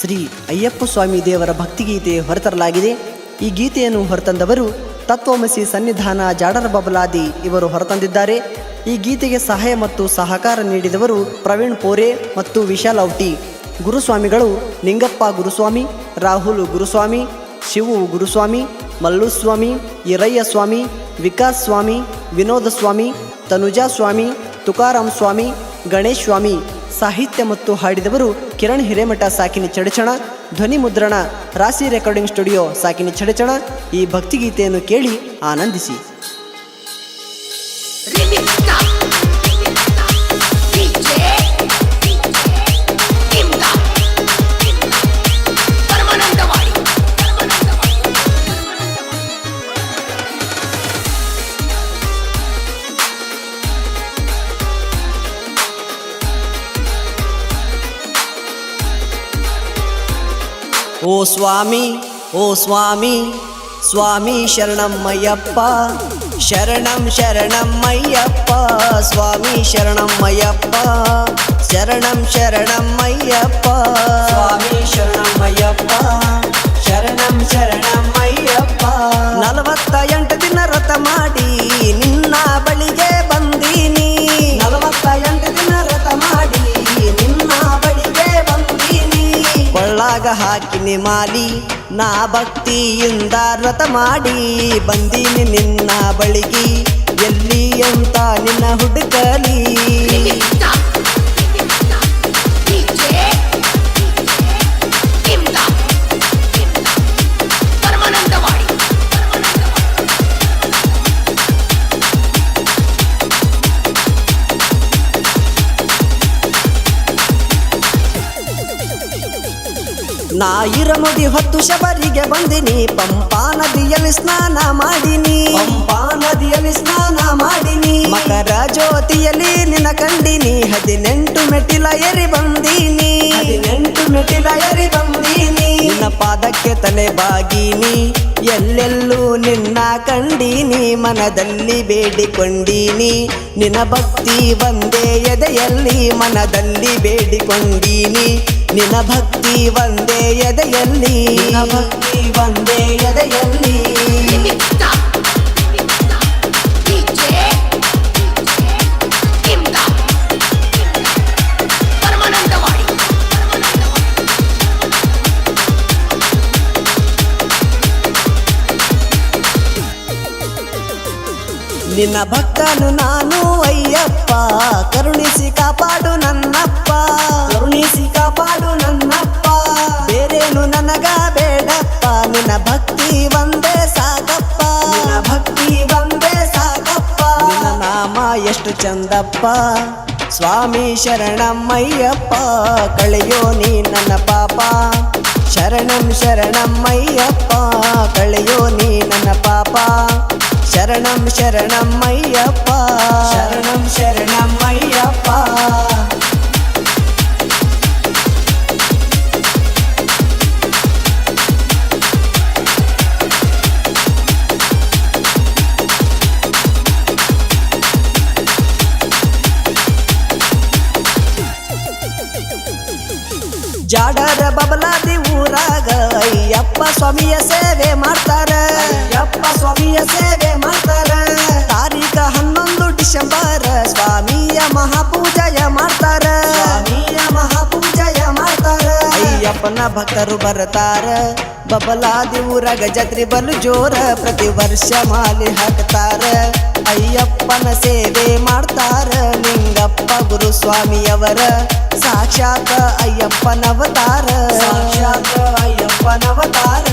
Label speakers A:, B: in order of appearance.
A: ಶ್ರೀ ಅಯ್ಯಪ್ಪ ಸ್ವಾಮಿ ದೇವರ ಭಕ್ತಿಗೀತೆ ಹೊರತರಲಾಗಿದೆ. ಈ ಗೀತೆಯನ್ನು ಹೊರತಂದವರು ತತ್ವಮಸಿ ಸನ್ನಿಧಾನ ಜಾಡರ ಬಬಲಾದಿ ಇವರು ಹೊರತಂದಿದ್ದಾರೆ. ಈ ಗೀತೆಗೆ ಸಹಾಯ ಮತ್ತು ಸಹಕಾರ ನೀಡಿದವರು ಪ್ರವೀಣ್ ಪೋರೆ ಮತ್ತು ವಿಶಾಲ್ ಔಟಿ. ಗುರುಸ್ವಾಮಿಗಳು ನಿಂಗಪ್ಪ ಗುರುಸ್ವಾಮಿ, ರಾಹುಲ್ ಗುರುಸ್ವಾಮಿ, ಶಿವು ಗುರುಸ್ವಾಮಿ ಮಲ್ಲುಸ್ವಾಮಿ ಇರಯ್ಯ ಸ್ವಾಮಿ, ವಿಕಾಸ್ ಸ್ವಾಮಿ, ವಿನೋದ ಸ್ವಾಮಿ, ತನುಜಾ ಸ್ವಾಮಿ ತುಕಾರಾಮ್ ಸ್ವಾಮಿ, ಗಣೇಶ್ ಸ್ವಾಮಿ ಸಾಹಿತ್ಯ ಮತ್ತು ಹಾಡಿದವರು ಕಿರಣ್ ಹಿರೇಮಠ, ಸಾಕಿನಿ ಚಡಚಣ, ಧ್ವನಿ ಮುದ್ರಣ ರಾಶಿ ರೆಕಾರ್ಡಿಂಗ್ ಸ್ಟುಡಿಯೋ, ಸಾಕಿನಿ ಚಡಚಣ, ಈ ಭಕ್ತಿಗೀತೆಯನ್ನು ಕೇಳಿ ಆನಂದಿಸಿ. ಓ ಸ್ವಾಮಿ ಓ ಸ್ವಾಮಿ ಸ್ವಾಮಿ ಶರಣಮ್ಮಯ್ಯಪ್ಪ ಶರಣಂ ಶರಣಮ್ಮಯ್ಯಪ್ಪ ಸ್ವಾಮಿ ಶರಣಮ್ಮಯ್ಯಪ್ಪ ಶರಣಂ ಶರಣಮ್ಮಯ್ಯಪ್ಪ ಸ್ವಾಮಿ ಶರಣಮ್ಮಯ್ಯಪ್ಪ ಶರಣಂ ಶರಣಮ್ಮಯ್ಯಪ್ಪ ನಲವತ್ತ ಎಂಟು ದಿನ ವ್ರತ ಮಾಡಿ ಕೊಳ್ಳಾಗ ಹಾಕಿನಿ ಮಾಲಿ ನಾ ಭಕ್ತಿಯಿಂದ ವ್ರತ ಮಾಡಿ ಬಂದೀನಿ ನಿನ್ನ ಬಳಿಗಿ. ಎಲ್ಲಿ ಅಂತ ನಿನ್ನ ಹುಡುಕಲಿ ನಾ ಇರಮುದಿ ಹೊತ್ತು ಶಬರಿಗೆ ಬಂದಿನಿ. ಪಂಪಾ ನದಿಯಲ್ಲಿ ಸ್ನಾನ ಮಾಡಿನಿ. ಪಂಪಾ ನದಿಯಲ್ಲಿ ಸ್ನಾನ ಮಾಡಿನಿ. ಮಕರ ಜ್ಯೋತಿಯಲ್ಲಿ ನಿನ್ನ ಕಂಡಿನಿ. ಹದಿನೆಂಟು ಮೆಟ್ಟಿಲ ಎರಿ ಬಂದೀನಿ. ಹದಿನೆಂಟು ಮೆಟ್ಟಿಲ ಎರಿ ಬಂದೀನಿ. ನಿನ್ನ ಪಾದಕ್ಕೆ ತಲೆ ಬಾಗಿನಿ. ಎಲ್ಲೆಲ್ಲೂ ನಿನ್ನ ಕಂಡೀನಿ. ಮನದಲ್ಲಿ ಬೇಡಿಕೊಂಡೀನಿ. ನಿನ್ನ ಭಕ್ತಿ ಒಂದೇ ಎದೆಯಲ್ಲಿ ಮನದಲ್ಲಿ ಬೇಡಿಕೊಂಡೀನಿ. ನಿನ್ನ ಭಕ್ತಿ ಒಂದೇ ಎದೆಯಲ್ಲಿ ನಿನ್ನ ಭಕ್ತಿ ಒಂದೇ ಎದೆಯಲ್ಲಿ
B: Rimita DJ Imda ಪರಮಾನಂದವಾಡಿ
A: ನಿನ್ನ ಭಕ್ತನು ನಾನು ಅಯ್ಯಪ್ಪ ಕರುಣಿಸಿ ಕಾಪಾಡು ನನ್ನಪ್ಪ ಎಷ್ಟು ಚಂದಪ್ಪ. ಸ್ವಾಮಿ ಶರಣಮ್ಮಯ್ಯಪ್ಪ, ಕಳೆಯೋ ನೀ ನನ್ನ ಪಾಪ. ಶರಣಂ ಶರಣಮ್ಮಯ್ಯಪ್ಪ, ಕಳೆಯೋ ನೀ ನನ್ನ ಪಾಪ. ಶರಣಂ ಶರಣಮ್ಮಯ್ಯಪ್ಪ ಶರಣಂ ಶರಣಮ್ಮಯ್ಯಪ್ಪ. ಊರಾಗ ಅಯ್ಯಪ್ಪ ಸ್ವಾಮಿಯ ಸೇವೆ ಮಾಡ್ತಾರ. ಅಯ್ಯಪ್ಪ ಸ್ವಾಮಿಯ ಸೇವೆ ಭಕ್ತರು ಬರ್ತಾರ. ಬಬಲಾದಿ ಊರ ಗಜತ್ರಿ ಬಲು ಜೋರ ಪ್ರತಿ ವರ್ಷ ಮಾಲಿ ಹಾಕ್ತಾರ. ಅಯ್ಯಪ್ಪನ ಸೇವೆ ಮಾಡ್ತಾರ ಗುರು ಸ್ವಾಮಿಯವರ ಸಾಕ್ಷಾತ್ ಅಯ್ಯಪ್ಪನವತಾರ. ಸಾಕ್ಷಾತ್ ಅಯ್ಯಪ್ಪನವತಾರ.